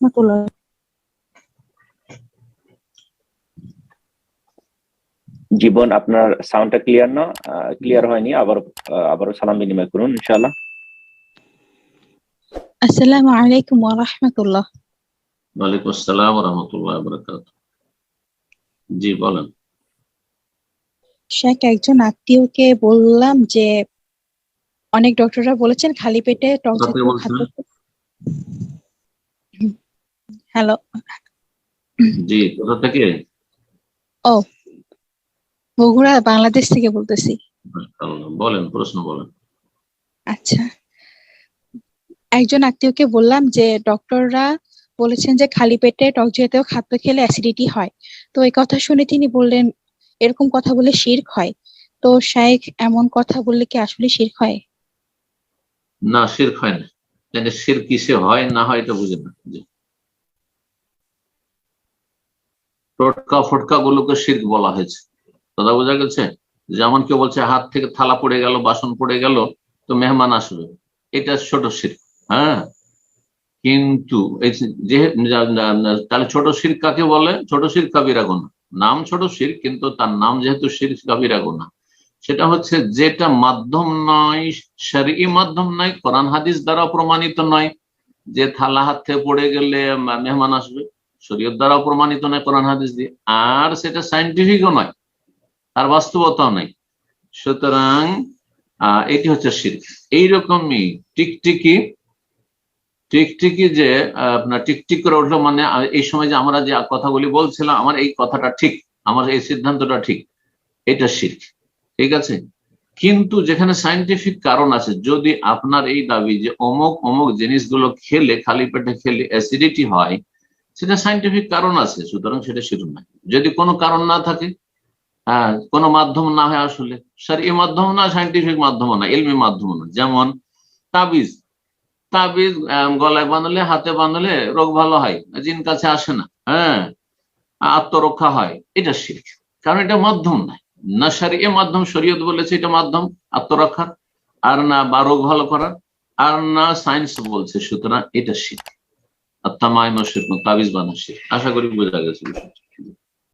রহমতুল্লাহ জীবন আপনার সাউন্ডটা ক্লিয়ার না? ক্লিয়ার হয়নি আবার আবারও সালাম বিনিময় করুন ইনশাআল্লাহ। আসসালামু আলাইকুম ওয়া রাহমাতুল্লাহ। ওয়ালাইকুম আসসালাম রহমতুল্লাহ বরকাত জি বলেন। শেখ একজন আত্মীয়কে বললাম যে অনেক ডক্টররা বলেছেন খালি পেটে টক জাতীয় খাদ্য হ্যালো জি কোথা থেকে? ও বগুড়া বাংলাদেশ থেকে বলতেছি। বলেন প্রশ্ন বলেন। আচ্ছা। একজন আত্মীয়কে বললাম যে ডক্টররা বলেছেন যে খালি পেটে টক জাতীয় খাদ্য খেলে অ্যাসিডিটি হয়। তো এই কথা শুনে তিনি বললেন এরকম কথা বলে শির্ক হয়। তো শাইখ এমন কথা বললে কি আসলে শির্ক হয়? না শির হয় না। শির কিসে হয় না হয় এটা বুঝে না জি টোটকা ফটকা গুলোকে শির্ক বলা হয়েছে। দাদা বোঝা গেছে? যেমন কেউ বলছে, হাত থেকে থালা পড়ে গেল, বাসন পড়ে গেল, তো মেহমান আসবে। এটা ছোট শির হ্যাঁ? কিন্তু তাহলে ছোট শির কাকে বলে? ছোট শির কাবিরা গোনা। নাম ছোট শির কিন্তু তার নাম যেহেতু শির কাবিরা গোনা। সেটা হচ্ছে যেটা মাধ্যম নয় শরী মাধ্যম নয়, কোরআন হাদিস দ্বারা প্রমাণিত নয় যে থালা হাত থেকে পড়ে গেলে মেহমান আসবে। শরীয়ত দ্বারা প্রমাণিত নয়, কোরআন হাদিস দিয়ে। আর সেটা সাইন্টিফিকও নয় আর বাস্তবতাও নাই। সুতরাং এটি হচ্ছে শির এইরকমই টিকটিকি টিকটিকি যে আপনার টিকটিক করে উঠল মানে এই সময় যে আমরা যে কথাগুলি বলছিলাম, আমার এই কথাটা ঠিক, আমার এই সিদ্ধান্তটা ঠিক, এটা শির ঠিক আছে? কিন্তু যেখানে সাইন্টিফিক কারণ আছে, যদি আপনার এই দাবি যে অমুক অমুক জিনিসগুলো খেলে, খালি পেটে খেলে অ্যাসিডিটি হয় সেটা সাইন্টিফিক কারণ আছে, সুতরাং সেটা শিরুন না যদি কোনো কারণ না থাকে হ্যাঁ কোনো মাধ্যম না হয় আসলে। স্যার এই মাধ্যম না সাইন্টিফিক মাধ্যম না, এলমি মাধ্যম না। যেমন তাবিজ তাবিজ গলায় বাঁধলে, হাতে বাঁধলে রোগ ভালো হয়, জিন কাছে আসে না হ্যাঁ আত্মরক্ষা হয়, এটা শিখ কারণ এটা মাধ্যম নয়। না সারি এ মাধ্যম শরীয়ত বলেছে এটা মাধ্যম আত্মরক্ষার আর না বা রোগ ভালো করার, আর না সায়েন্স বলছে, সুতরাং এটা শিখ আত্মামায় শিখ তাবিজ বানা শিখ আশা করি বোঝা গেছে বিষয়টা।